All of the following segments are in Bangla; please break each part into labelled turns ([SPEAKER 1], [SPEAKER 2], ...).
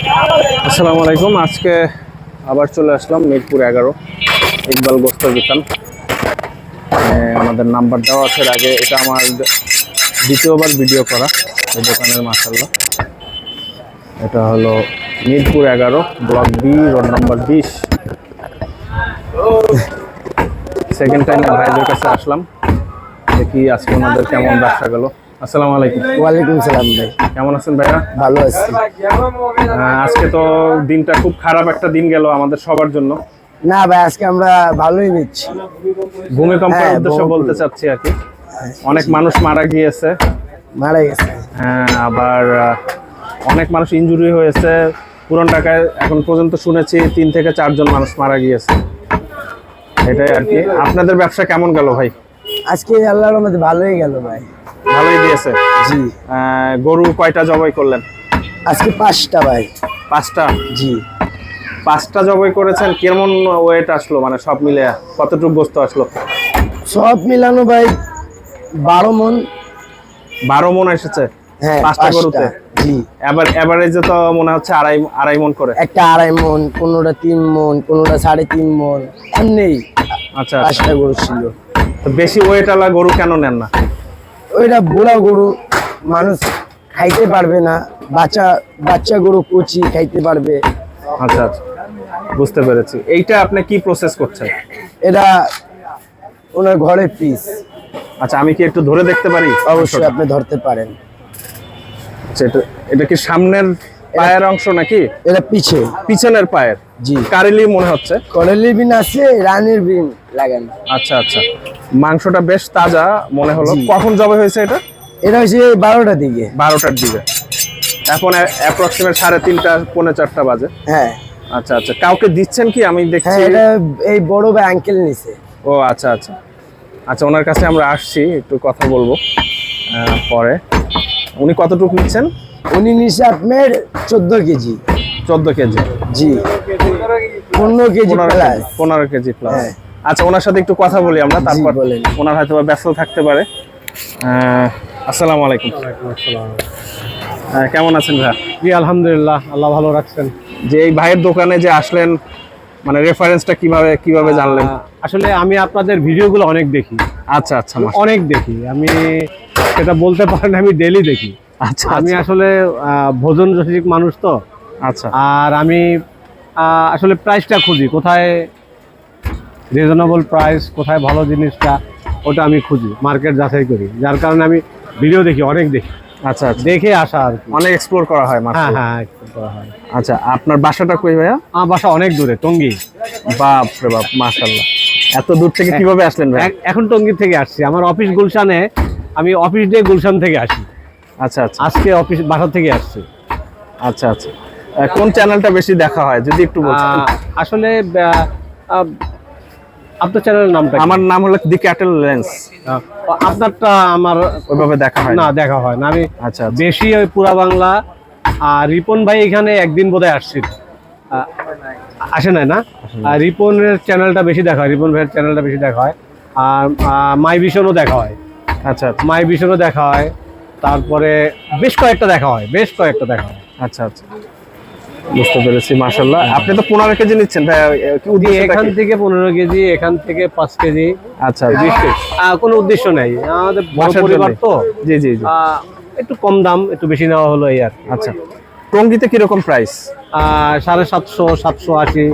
[SPEAKER 1] আসসালামু আলাইকুম। আজকে আবার চলে আসলাম মিরপুর এগারো, ইকবাল গোস্তের দোকান। আমাদের নাম্বার দেওয়া আছে আগে। এটা আমার দ্বিতীয়বার ভিডিও করা এই দোকানের মাসাল্লাহ এটা হলো মিরপুর এগারো, ব্লক বি রোড নাম্বার বিশ। সেকেন্ড টাইমে ভাইদের কাছে আসলাম। দেখি আজকে আমাদের কেমন ব্যবসা গেল। আসসালামু আলাইকুম।
[SPEAKER 2] ওয়ালাইকুম সালাম ভাই।
[SPEAKER 1] কেমন আছেন ভাইয়া?
[SPEAKER 2] ভালো আছি।
[SPEAKER 1] আজকে তো দিনটা খুব খারাপ একটা দিন গেল আমাদের সবার জন্য।
[SPEAKER 2] না ভাই আজকে আমরা ভালোই নিচ্ছি।
[SPEAKER 1] ভূমিকম্পের
[SPEAKER 2] হ্যাঁ,
[SPEAKER 1] উদ্দেশ্যে। বলতে চাচ্ছি আর কি। অনেক মানুষ মারা গিয়েছে।
[SPEAKER 2] মারা গেছে।
[SPEAKER 1] হ্যাঁ, আবার অনেক মানুষ ইনজুরি হয়েছে। পুরন ঢাকায় এখন পর্যন্ত শুনেছি তিন থেকে চারজন মানুষ মারা গিয়েছে। এটাই আর কি। আপনাদের ব্যবসা কেমন গেল ভাই?
[SPEAKER 2] আজকে আল্লাহর মধ্যে ভালোই গেল ভাই।
[SPEAKER 1] ভালোই দিয়েছে।
[SPEAKER 2] জি।
[SPEAKER 1] গরু কয়টা জবাই করলেন?
[SPEAKER 2] আজকে পাঁচটা ভাই।
[SPEAKER 1] পাঁচটা?
[SPEAKER 2] জি।
[SPEAKER 1] পাঁচটা জবাই করেছেন কেমন ওয়েট আসলো? মানে সব মিলে কতটুকু গোস্ত আসলো?
[SPEAKER 2] সব মিলানো ভাই বারো মন।
[SPEAKER 1] বারো মন এসেছে?
[SPEAKER 2] হ্যাঁ
[SPEAKER 1] পাঁচটা গরুতে?
[SPEAKER 2] জি।
[SPEAKER 1] এবার এভারেজে তো মনে হচ্ছে আড়াই আড়াই মন করে।
[SPEAKER 2] একটা আড়াই মন কোনোটা তিন মন কোনোটা সাড়ে তিন মন এমনি
[SPEAKER 1] আচ্ছা আচ্ছা।
[SPEAKER 2] পাঁচটা গরু ছিল।
[SPEAKER 1] তো বেশি ওয়েট আলা গরু কেন নেন না?
[SPEAKER 2] ওইটা বুড়া গরু মানুষ খাইতে পারবে না। বাচ্চা বাচ্চা গরু কুচি খাইতে পারবে।
[SPEAKER 1] আচ্ছা আচ্ছা। বুঝতে পেরেছি। এইটা আপনি কি প্রসেস করছেন?
[SPEAKER 2] এটা ওনার ঘরে পিস
[SPEAKER 1] আচ্ছা আমি কি একটু ধরে দেখতে পারি?
[SPEAKER 2] অবশ্যই আপনি ধরতে পারেন।
[SPEAKER 1] আচ্ছা এটা এটা কি সামনের পায়ের অংশ নাকি?
[SPEAKER 2] এটা পিছে।
[SPEAKER 1] পিছনের পায়ের।
[SPEAKER 2] জি।
[SPEAKER 1] কারেলি মনে হচ্ছে।
[SPEAKER 2] কলেলি বিন আছে রানের বিন লাগান।
[SPEAKER 1] আচ্ছা আচ্ছা। মাংসটা বেশ তাজা মনে হলো। কখন জবে হয়েছে এটা?
[SPEAKER 2] এটা হচ্ছে বারোটার দিকে।
[SPEAKER 1] বারোটার দিকে। এখন অ্যাপ্রক্সিমেট সাড়ে তিনটা পৌনে চারটা বাজে।
[SPEAKER 2] হ্যাঁ।
[SPEAKER 1] আচ্ছা আচ্ছা। কাউকে দিচ্ছেন কি? আমি
[SPEAKER 2] হ্যাঁ
[SPEAKER 1] দেখছি
[SPEAKER 2] এটা এই বড় ভাই আঙ্কেল নিছে।
[SPEAKER 1] ও আচ্ছা আচ্ছা। আচ্ছা ওনার কাছে আমরা আসছি একটু কথা বলব। পরে। উনি কতটুকু নিচ্ছেন?
[SPEAKER 2] উনি নিছে আপনার চোদ্দ কেজি।
[SPEAKER 1] চোদ্দ কেজি।
[SPEAKER 2] জি। পনেরো কেজি
[SPEAKER 1] পনেরো
[SPEAKER 2] প্লাস
[SPEAKER 1] কেজি পনেরো কেজি প্লাস
[SPEAKER 2] হ্যাঁ।
[SPEAKER 1] আচ্ছা ওনার সাথে একটু কথা বলি আমরা তারপর
[SPEAKER 2] বলেন।
[SPEAKER 1] ওনার হয়তো ব্যস্ত থাকতে পারে। আসসালামু আলাইকুম। কেমন আছেন ভাই?
[SPEAKER 3] জি আলহামদুলিল্লাহ আল্লাহ ভালো রাখছেন।
[SPEAKER 1] যে এই ভাইয়ের দোকানে যে আসলেন মানে রেফারেন্সটা কীভাবে কীভাবে জানলেন?
[SPEAKER 3] আসলে আমি আপনাদের ভিডিওগুলো অনেক দেখি।
[SPEAKER 1] আচ্ছা আচ্ছা
[SPEAKER 3] অনেক দেখি। আমি সেটা বলতে পারেন আমি ডেলি দেখি।
[SPEAKER 1] আচ্ছা
[SPEAKER 3] আমি
[SPEAKER 1] আচ্ছা,
[SPEAKER 3] আসলে ভোজন রসিক মানুষ তো।
[SPEAKER 1] আচ্ছা।
[SPEAKER 3] আর আমি আসলে প্রাইসটা খুঁজি কোথায় রিজনেবল প্রাইস কোথায় ভালো জিনিসটা ওটা আমি খুঁজি মার্কেট যাচাই করি। যার কারণে আমি ভিডিও দেখি অনেক দেখি।
[SPEAKER 1] আচ্ছা আচ্ছা।
[SPEAKER 3] দেখে আসা আর
[SPEAKER 1] অনেক এক্সপ্লোর করা হয়
[SPEAKER 3] হ্যাঁ হ্যাঁ একটু করা হয়।
[SPEAKER 1] আচ্ছা আপনার বাসাটা কই ভাইয়া?
[SPEAKER 3] আমার বাসা অনেক দূরে টঙ্গী।
[SPEAKER 1] বাপ রে বাপ মাশাআল্লাহ। এত দূর থেকে কীভাবে আসলেন ভাই
[SPEAKER 3] এখন টঙ্গী থেকে আসছি। আমার অফিস গুলশানে আমি অফিস ডে গুলশান থেকে আসি।
[SPEAKER 1] আচ্ছা আচ্ছা।
[SPEAKER 3] আজকে অফিস বাসা থেকে আসছি।
[SPEAKER 1] আচ্ছা আচ্ছা। কোন চ্যানেলটা বেশি দেখা হয়? যদি একটু
[SPEAKER 3] আসলে আপনার চ্যানেলের নামটা
[SPEAKER 1] আমার নাম হলো দি ক্যাটেল লেন্স
[SPEAKER 3] আপনারটা আমার
[SPEAKER 1] ওইভাবে দেখা হয়
[SPEAKER 3] না
[SPEAKER 1] না।
[SPEAKER 3] দেখা হয় না। আমি
[SPEAKER 1] আচ্ছা আচ্ছা।
[SPEAKER 3] বেশি ওই পুরা বাংলা আর রিপন ভাই এখানে একদিন বোধহয় আসছিল আসে নাই না? আর রিপনের চ্যানেলটা বেশি দেখা হয় রিপন ভাইয়ের চ্যানেলটা বেশি দেখা হয়। আর মাই ভিশনও দেখা হয়।
[SPEAKER 1] আচ্ছা আচ্ছা।
[SPEAKER 3] মাই ভিশনও দেখা হয়। তারপরে বেশ কয়েকটা দেখা হয় বেশ কয়েকটা দেখা হয়।
[SPEAKER 1] আচ্ছা আচ্ছা। বুঝতে পেরেছি মাশাআল্লাহ। আপনি তো পনেরো কেজি নিচ্ছেন ভাই
[SPEAKER 3] এখান থেকে পনেরো কেজি এখান থেকে পাঁচ কেজি।
[SPEAKER 1] আচ্ছা
[SPEAKER 3] কোনো উদ্দেশ্য নেই। আমাদের পরিবার তো।
[SPEAKER 1] জি জি জি।
[SPEAKER 3] একটু কম দাম একটু বেশি নেওয়া হলো এই আর।
[SPEAKER 1] আচ্ছা। টঙ্গিতে কীরকম প্রাইস
[SPEAKER 3] সাড়ে সাতশো সাতশো আশি।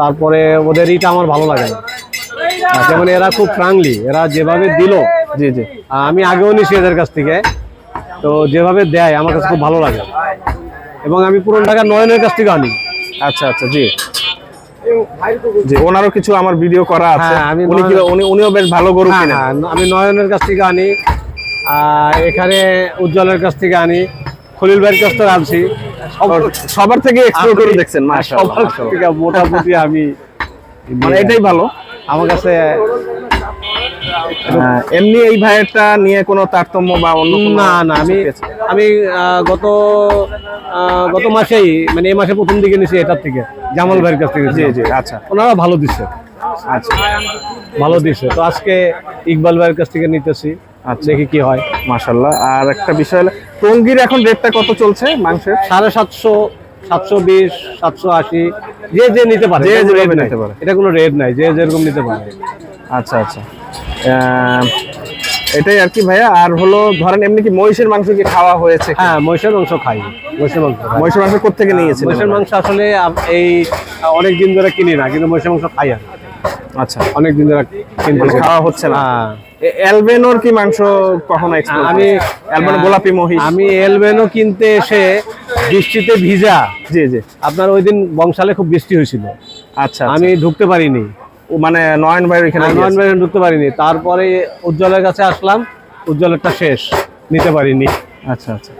[SPEAKER 3] তারপরে ওদের ইটা আমার ভালো লাগে না। যেমন এরা খুব ফ্রাঙ্কলি এরা যেভাবে দিল
[SPEAKER 1] জি জি।
[SPEAKER 3] আমি আগেও নিছি এদের কাছ থেকে। তো যেভাবে দেয় আমার কাছে খুব ভালো লাগে। এবং আমি পুরনো টাকা নয়নের কাছ থেকে আনি।
[SPEAKER 1] আচ্ছা আচ্ছা জি। জি ওনারও কিছু আমার ভিডিও করা আছে।
[SPEAKER 3] হ্যাঁ, আমি
[SPEAKER 1] উনি কি উনি উনিও বেশ ভালো গরু
[SPEAKER 3] হ্যাঁ, হ্যাঁ, আমি নয়নের কাছ থেকে আনি। আর এখানে উজ্জ্বলের কাছ থেকে আনি। খলিল ভাইয়ের কাছ থেকে আনছি।
[SPEAKER 1] সবার থেকে এক্সপ্লোর করে দেখছেন মাশাআল্লাহ।
[SPEAKER 3] মোটামুটি আমি
[SPEAKER 1] মানে এটাই ভালো।
[SPEAKER 3] আমার কাছে
[SPEAKER 1] এমনি এই ভাইয়েরটা নিয়ে কোনো তারতম্য বা অন্য
[SPEAKER 3] না না আমি আমি গত গত মাসেই মানে এই মাসে প্রথম দিকে নিছি এটার থেকে জামাল ভাইয়ের কাছ থেকে
[SPEAKER 1] জি জি আচ্ছা।
[SPEAKER 3] ওনারা ভালো দিচ্ছে
[SPEAKER 1] আচ্ছা।
[SPEAKER 3] ভালো দিচ্ছে তো আজকে ইকবাল ভাইয়ের কাছ থেকে নিতেছি
[SPEAKER 1] আচ্ছা।
[SPEAKER 3] দেখি কি হয়।
[SPEAKER 1] মাশাল্লাহ আর একটা বিষয় হলো টঙ্গির এখন রেটটা কত চলছে মাংসের?
[SPEAKER 3] সাড়ে সাতশো সাতশো বিশ সাতশো আশি যে যে নিতে পারে
[SPEAKER 1] যে
[SPEAKER 3] নাই।
[SPEAKER 1] নিতে পারে।
[SPEAKER 3] এটা কোনো রেট নাই যে যেরকম নিতে পারে।
[SPEAKER 1] আচ্ছা আচ্ছা। এটাই আর কি ভাইয়া। আর হলো ধরেন এমনি কি মহিষের মাংস কি খাওয়া হয়েছে?
[SPEAKER 3] হ্যাঁ মহিষের মাংস খাই। মহিষের মাংস
[SPEAKER 1] মহিষের মাংস কোথেকে নিয়েছেন
[SPEAKER 3] মহিষের মাংস আসলে এই অনেক দিন ধরে কিনি না কিন্তু মহিষের মাংস খাই আমি।
[SPEAKER 1] আচ্ছা।
[SPEAKER 3] অনেক দিন ধরে
[SPEAKER 1] মানে খাওয়া হচ্ছে না।
[SPEAKER 3] হ্যাঁ।
[SPEAKER 1] এ- অ্যালবেনোর কি মাংস কখনো আমি
[SPEAKER 3] আমি-
[SPEAKER 1] অ্যালবেনো গোলাপি মহিষ।
[SPEAKER 3] আমি এলবেনো কিনতে এসে বৃষ্টিতে ভিজা।
[SPEAKER 1] জি জি।
[SPEAKER 3] আপনার ওই দিন বংশালে খুব বৃষ্টি হয়েছিল।
[SPEAKER 1] আচ্ছা।
[SPEAKER 3] আমি ঢুকতে পারিনি।
[SPEAKER 1] মানে নয়ন ভাইয়ের এখানে
[SPEAKER 3] নয়ন
[SPEAKER 1] গিয়েছে।
[SPEAKER 3] ভেরিয়েন্ট ঢুকতে পারিনি। তারপরে উজ্জ্বলের কাছে আসলাম উজ্জ্বলেরটা শেষ নিতে পারিনি।
[SPEAKER 1] আচ্ছা আচ্ছা।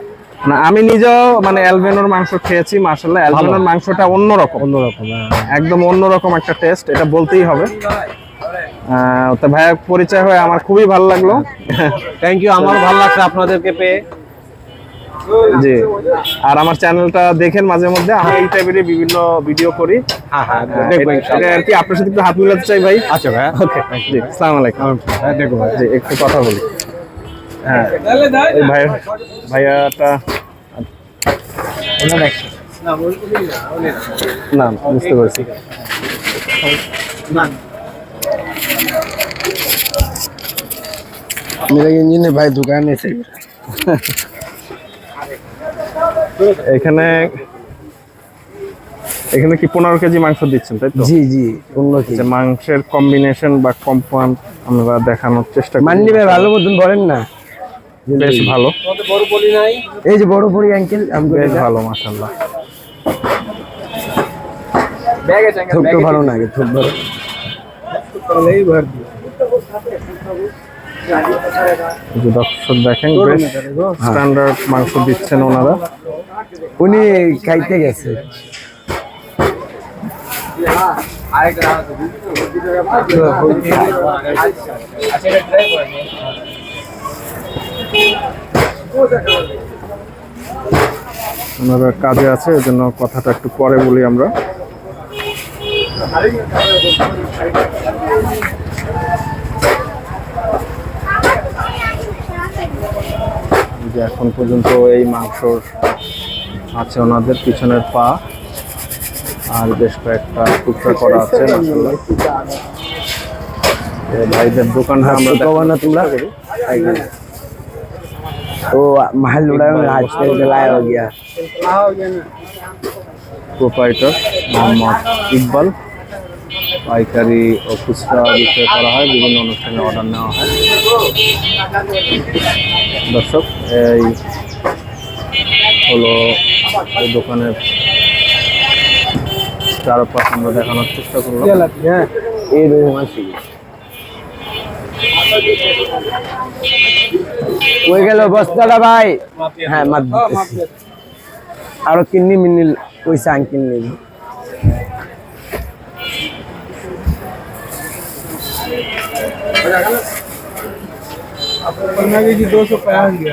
[SPEAKER 1] না আমি নিজেও মানে অ্যালবেনোর মাংস খেয়েছি মাশাআল্লাহ অ্যালবেনোর মাংসটা অন্যরকম।
[SPEAKER 3] অন্যরকম হ্যাঁ।
[SPEAKER 1] একদম অন্যরকম একটা টেস্ট এটা বলতেই হবে। তো ভাইয়া পরিচয় হয়ে আমার খুবই ভালো লাগল।
[SPEAKER 3] থ্যাংক ইউ আমার ভালো লাগছে আপনাদেরকে পেয়ে।
[SPEAKER 1] জি আর আমার চ্যানেলটা দেখেন মাঝে মধ্যে আমি এই টাইপের বিভিন্ন ভিডিও করি
[SPEAKER 3] হ্যাঁ হ্যাঁ
[SPEAKER 1] আহ,
[SPEAKER 3] দেখবো
[SPEAKER 1] এটা-
[SPEAKER 3] ইনশাআল্লাহ।
[SPEAKER 1] এটা আর কি আপনার সাথে একটু হাত মিলাতে চাই ভাই
[SPEAKER 3] আচ্ছা ভাই
[SPEAKER 1] ওকে জি আসসালামু আলাইকুম
[SPEAKER 3] হ্যাঁ দেখবো ভাই
[SPEAKER 1] জি একটু কথা বলি হ্যাঁ এই ভাই ভাইয়াটা না বুঝতে পারছি
[SPEAKER 2] मेरा इंजन है भाई दुकान है सही
[SPEAKER 1] এখানে এখানে কি পনেরো কেজি মাংস দিচ্ছেন তাই তো?
[SPEAKER 2] জি জি অন্য কি
[SPEAKER 1] যে মাংসের কম্বিনেশন বা কম্পাউন্ড আমরা দেখানোর চেষ্টা করি
[SPEAKER 2] মান্ডি ভাই ভালো মতন বলেন না।
[SPEAKER 1] বেশ ভালো।
[SPEAKER 2] এই যে বড় বড়ি আঙ্কেল আমগো
[SPEAKER 1] বেশ ভালো মাশাআল্লাহ।
[SPEAKER 2] ছোট ভালো না আগে ছোট ভালো।
[SPEAKER 1] দর্শক দেখেন বেশ স্ট্যান্ডার্ড মাংস দিচ্ছেন ওনারা।
[SPEAKER 2] উনি খাইতে গেছে।
[SPEAKER 1] ওনারা কাজে আছে এই জন্য কথাটা একটু পরে বলি আমরা। যে এখন পর্যন্ত এই মাংসর আছে ওনাদের পিছনের পা আর বেশ কয়েকটা টুকরা করা আছে মাশাআল্লাহ। এই ভাইদের দোকানটা আমরা
[SPEAKER 2] तो कहो ना तुमरा तो महल उड़ाए में आज कल जलाया हो गया
[SPEAKER 1] প্রোপাইটার মোহাম্মদ ইকবাল পাইকারি ও খুচরা বিক্রয় করা হয় বিভিন্ন অনুষ্ঠানে অর্ডার নেওয়া হয় দর্শক এই হলো এই দোকানের চারো পাশ আমরা দেখানোর চেষ্টা করলাম।
[SPEAKER 2] হ্যাঁ। এই রুই মাছি কই গেল বস্তাটা ভাই। হ্যাঁ মাপ হ্যাঁ, আরও কিন্নি মিন্নি পয়সা আঙ্কিল নেই
[SPEAKER 1] আপনার কি 250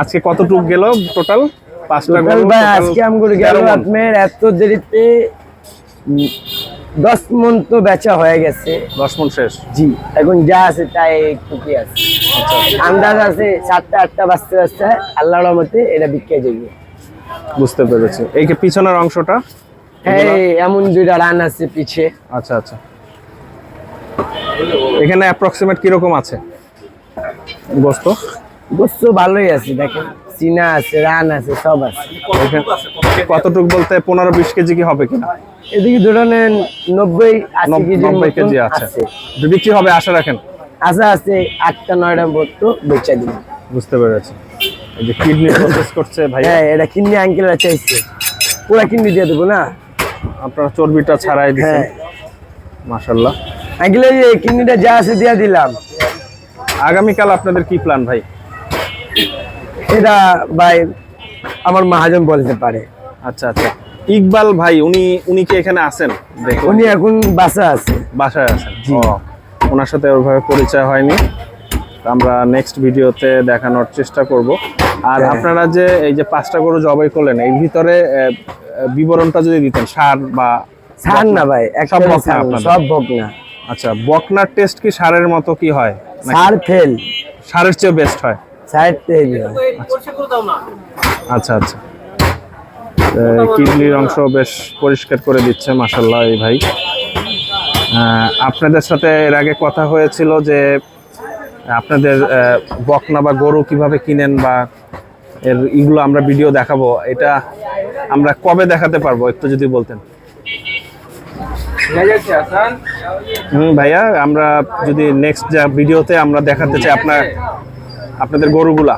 [SPEAKER 1] আজকে কতটুক গেল টোটাল পাঁচটা গরু,
[SPEAKER 2] আজকে আমগুলো গেল আপনার এত দেরিতে দশ মন তো বেচা হয়ে গেছে।
[SPEAKER 1] দশ মন শেষ?
[SPEAKER 2] জি এখন যা আছে তাই একটু আছে। আন্দাজ আছে সাতটা আটটা বাজতে বাজতে আল্লাহর রহমতে এটা বিক্রি যাবে।
[SPEAKER 1] বুঝতে পেরেছি। এই যে পিছনের অংশটা?
[SPEAKER 2] হ্যাঁ এমন দুইটা রান আছে পিছে।
[SPEAKER 1] আচ্ছা আচ্ছা। এখানে অ্যাপ্রক্সিমেট কীরকম আছে? গোস্ত
[SPEAKER 2] গোস্ত ভালোই আছে দেখেন। চিনা আছে রান আছে সব আছে।
[SPEAKER 1] কতটুক বলতে পনেরো বিশ কেজি কি হবে কিনা?
[SPEAKER 2] এদিকে ধরনের নব্বই আশি
[SPEAKER 1] নব-
[SPEAKER 2] কেজি
[SPEAKER 1] নব্বই কেজি আছে। বিক্রি হবে আশা রাখেন?
[SPEAKER 2] আশা আছে আটটা নয়টা মতো বেচা দিন
[SPEAKER 1] বুঝতে পেরেছি। যে কিডনি প্রসেস করছে ভাই
[SPEAKER 2] হ্যাঁ এটা কিনে আঙ্কেলরা চাইছে। পুরা কিনে দিয়ে দেবো না?
[SPEAKER 1] আপনারা চর্বিটা ছাড়াই দিচ্ছেন।
[SPEAKER 2] হ্যাঁ
[SPEAKER 1] মাশাল্লাহ
[SPEAKER 2] আঙ্কেল এই কিডনিটা যা আছে দিয়ে দিলাম।
[SPEAKER 1] আগামীকাল আপনাদের কি প্ল্যান ভাই?
[SPEAKER 2] এটা ভাই আমার মহাজন বলতে পারে।
[SPEAKER 1] আচ্ছা আচ্ছা। ইকবাল ভাই উনি উনি কি এখানে আছেন? দেখুন।
[SPEAKER 2] উনি এখন বাসা আছে।
[SPEAKER 1] বাসায় আছেন। ও ওনার সাথে ওইভাবে পরিচয় হয়নি। আমরা নেক্সট ভিডিওতে দেখানোর চেষ্টা করব। আর
[SPEAKER 2] হ্যাঁ।
[SPEAKER 1] আপনারা যে এই যে পাঁচটা গরু জবাই করলেন এর ভিতরে বিবরণটা যদি দিতেন সার বা
[SPEAKER 2] সার না ভাই
[SPEAKER 1] সব বকনা
[SPEAKER 2] সব বক
[SPEAKER 1] আচ্ছা বকনার টেস্ট কি সারের মতো কি হয়?
[SPEAKER 2] সার ফেল।
[SPEAKER 1] সারের চেয়ে বেস্ট হয়।
[SPEAKER 2] হয়।
[SPEAKER 1] আচ্ছা আচ্ছা। কিডনির অংশ বেশ পরিষ্কার করে দিচ্ছে মাসাল্লাহ এই ভাই। আপনাদের সাথে এর আগে কথা হয়েছিল যে আপনাদের বকনা বা গরু কীভাবে কিনেন বা এর এগুলো আমরা ভিডিও দেখাবো। এটা আমরা কবে দেখাতে পারব একটু যদি বলতেন? হুম ভাইয়া আমরা যদি নেক্সট যা ভিডিওতে আমরা দেখাতে চাই আপনার আপনাদের গরুগুলা?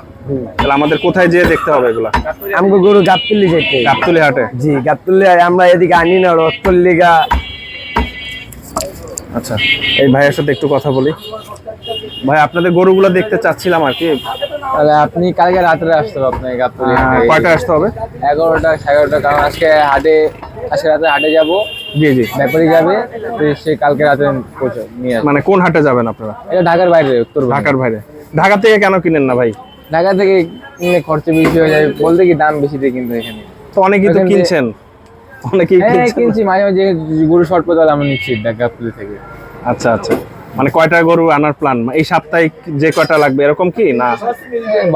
[SPEAKER 1] তাহলে আমাদের কোথায় যেয়ে দেখতে হবে এগুলা?
[SPEAKER 2] আমাকে গরু গাবতলি যেতে।
[SPEAKER 1] গাবতলি হাটে?
[SPEAKER 2] জি গাবতলি আমরা এদিকে আনি না রথপল্লিগা
[SPEAKER 1] আচ্ছা এই ভাইয়ের সাথে একটু কথা বলি। ভাই আপনাদের গরুগুলো দেখতে চাচ্ছিলাম আর কি।
[SPEAKER 4] তাহলে আপনি কালকে রাত্রে আসতে হবে আপনাকে গাবতলি
[SPEAKER 1] আহ, কয়টা আসতে হবে?
[SPEAKER 4] এগারোটা সাড়ে এগারোটা কারণ আজকে হাটে আজকে রাতে হাটে যাব।
[SPEAKER 1] জি জি।
[SPEAKER 4] ব্যাপারী যাবে সে কালকে রাতে পৌঁছে নিয়ে
[SPEAKER 1] মানে কোন হাটে যাবেন আপনারা?
[SPEAKER 4] এটা ঢাকার বাইরে উত্তর
[SPEAKER 1] ঢাকার বাইরে। ঢাকা থেকে কেন কিনেন না ভাই?
[SPEAKER 4] ঢাকা থেকে কিনলে খরচ বেশি হয়ে যায় বলতে কি দাম বেশি দিয়ে কিন্তু এখানে।
[SPEAKER 1] তো অনেকেই তো কিনছেন। অনেকেই
[SPEAKER 4] হ্যাঁ কিনছি মাঝে মাঝে গরু শর্ট পদাল আমরা নিচ্ছি গাবতলি থেকে।
[SPEAKER 1] আচ্ছা আচ্ছা। মানে কয়টা গরু আনার প্ল্যান এই সাপ্তাহিক যে কয়টা লাগবে এরকম কি না?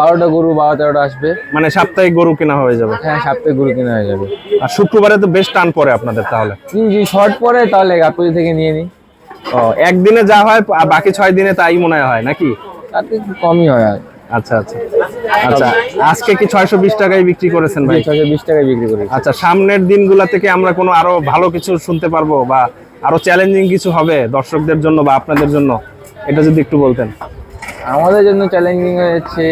[SPEAKER 4] বারোটা গরু বারো তেরোটা আসবে।
[SPEAKER 1] মানে সাপ্তাহিক গরু কেনা হয়ে যাবে।
[SPEAKER 4] হ্যাঁ সপ্তাহে গরু কেনা হয়ে যাবে।
[SPEAKER 1] আর শুক্রবারে তো বেশ টান পড়ে আপনাদের তাহলে।
[SPEAKER 4] যদি শর্ট পরে তাহলে গাবতলি থেকে নিয়ে নিই।
[SPEAKER 1] ও একদিনে যা হয় বাকি ছয় দিনে তাই মনে হয় নাকি?
[SPEAKER 4] তাতে কমই হয় আর।
[SPEAKER 1] আচ্ছা আচ্ছা। আচ্ছা আজকে কি ছয়শো বিশ টাকায় বিক্রি করেছেন ভাই?
[SPEAKER 4] ছয়শো বিশ টাকায় বিক্রি করি
[SPEAKER 1] আচ্ছা সামনের দিনগুলা থেকে আমরা কোনো আরও ভালো কিছু শুনতে পারব বা আরও চ্যালেঞ্জিং কিছু হবে দর্শকদের জন্য বা আপনাদের জন্য? এটা যদি একটু বলতেন।
[SPEAKER 4] আমাদের জন্য চ্যালেঞ্জিং হচ্ছে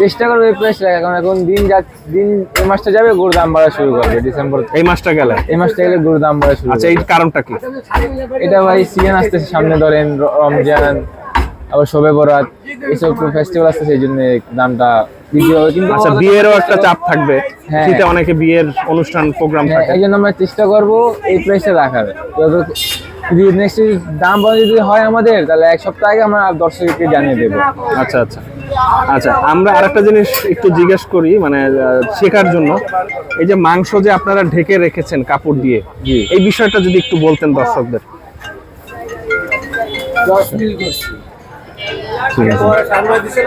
[SPEAKER 4] চেষ্টা করব এই প্রাইস রাখা কারণ এখন দিন যা দিন এই মাসটা যাবে গরুর দাম বাড়া শুরু করবে ডিসেম্বর
[SPEAKER 1] এই মাসটা গেলে?
[SPEAKER 4] এই মাসটা গেলে গরুর দাম বাড়া শুরু
[SPEAKER 1] আচ্ছা এই কারণটা কি?
[SPEAKER 4] এটা ভাই সিজন আসতেছে সামনে ধরেন রমজান আবার শবে বরাত এইসব ফেস্টিভ্যাল আছে সেই জন্য দামটা কিন্তু
[SPEAKER 1] আচ্ছা বিয়েরও একটা চাপ থাকবে।
[SPEAKER 4] হ্যাঁ।
[SPEAKER 1] শীতে অনেকে বিয়ের অনুষ্ঠান প্রোগ্রাম
[SPEAKER 4] হ্যাঁ,
[SPEAKER 1] থাকে।
[SPEAKER 4] এই জন্য আমরা চেষ্টা করব এই প্রাইসে রাখার। যদি নেক্সট দাম যদি হয় আমাদের তাহলে এক সপ্তাহ আগে আমরা দর্শককে জানিয়ে দেবো।
[SPEAKER 1] আচ্ছা আচ্ছা। আচ্ছা আমরা আরেকটা জিনিস একটু জিজ্ঞেস করি মানে শেখার জন্য। এই যে মাংস যে আপনারা ঢেকে রেখেছেন কাপড় দিয়ে। এই বিষয়টা যদি একটু বলতেন দর্শকদের। ঠিক আছে।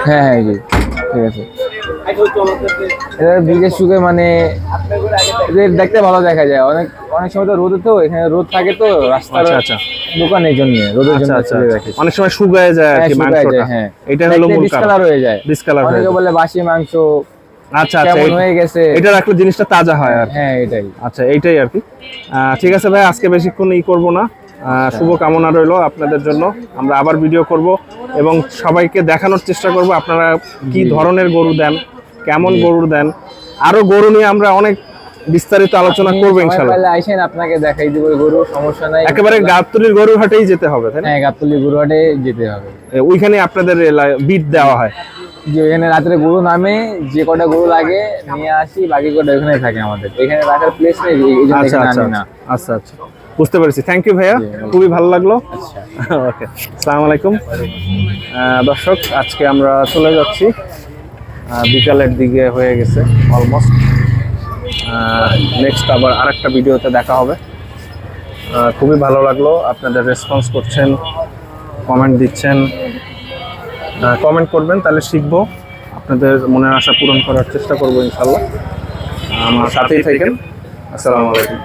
[SPEAKER 4] হ্যাঁ হ্যাঁ জি ঠিক আছে। এটা বিদেশ যুগে মানে এদের দেখতে ভালো দেখা যায়। অনেক অনেক সময় তো রোদে তো এখানে রোদ থাকে তো রাস্তার
[SPEAKER 1] আচ্ছা আচ্ছা।
[SPEAKER 4] দোকানের জন্য রোদের জন্য
[SPEAKER 1] আচ্ছা আচ্ছা।
[SPEAKER 4] রাখে
[SPEAKER 1] অনেক সময় শুকায় যায় আর
[SPEAKER 4] হ্যাঁ,
[SPEAKER 1] কি মাংসটা।
[SPEAKER 4] হ্যাঁ।
[SPEAKER 1] এটা হলো মূল কারণ।
[SPEAKER 4] হয়ে যায়।
[SPEAKER 1] ডিসকালার হয়ে যায়।
[SPEAKER 4] বলে বাসি মাংস
[SPEAKER 1] আচ্ছা আচ্ছা
[SPEAKER 4] কেমন হয়ে গেছে?
[SPEAKER 1] এটা রাখলে জিনিসটা তাজা হয় আর
[SPEAKER 4] হ্যাঁ এটাই।
[SPEAKER 1] আচ্ছা এইটাই আর কি। আহ, ঠিক আছে ভাই আজকে বেশিক্ষণ ই করব না। আহ, শুভ কামনা রইল আপনাদের জন্য। আমরা আবার ভিডিও করব এবং সবাইকে দেখানোর চেষ্টা করব আপনারা কি ধরনের গরু দেন কেমন গরু দেন। আরও গরু নিয়ে আমরা অনেক বিস্তারিত আলোচনা করব
[SPEAKER 4] আইসেন আপনাকে দেখাই দিব গরু সমস্যা নাই।
[SPEAKER 1] একেবারে গাবতলির গরুর হাটেই যেতে হবে তাই না?
[SPEAKER 4] হ্যাঁ গাবতলি গরুহাটে যেতে হবে।
[SPEAKER 1] ওইখানে আপনাদের বিট দেওয়া হয়।
[SPEAKER 4] যে এখানে রাত্রে গরু নামে যে কটা গরু লাগে নিয়ে আসি বাকি কটা ওখানে থাকে আমাদের। এখানে রাখার প্লেস নেই এই জন্য
[SPEAKER 1] আচ্ছা আচ্ছা
[SPEAKER 4] না।
[SPEAKER 1] আচ্ছা আচ্ছা। বুঝতে পেরেছি। থ্যাংক ইউ ভাইয়া। খুবই ভালো লাগল।
[SPEAKER 4] আচ্ছা।
[SPEAKER 1] ওকে আসসালামু আলাইকুম। দর্শক আজকে আমরা চলে যাচ্ছি। বিকালের দিকে হয়ে গেছে অলমোস্ট নেক্সট আবার আরেকটা ভিডিওতে দেখা হবে। খুবই ভালো লাগল। আপনাদের রেসপন্স করছেন কমেন্ট দিচ্ছেন। কমেন্ট করবেন তাহলে শিখব। আপনাদের মনের আশা পূরণ করার চেষ্টা করব ইনশাল্লাহ আমার সাথেই থাকেন। আসসালামু আলাইকুম।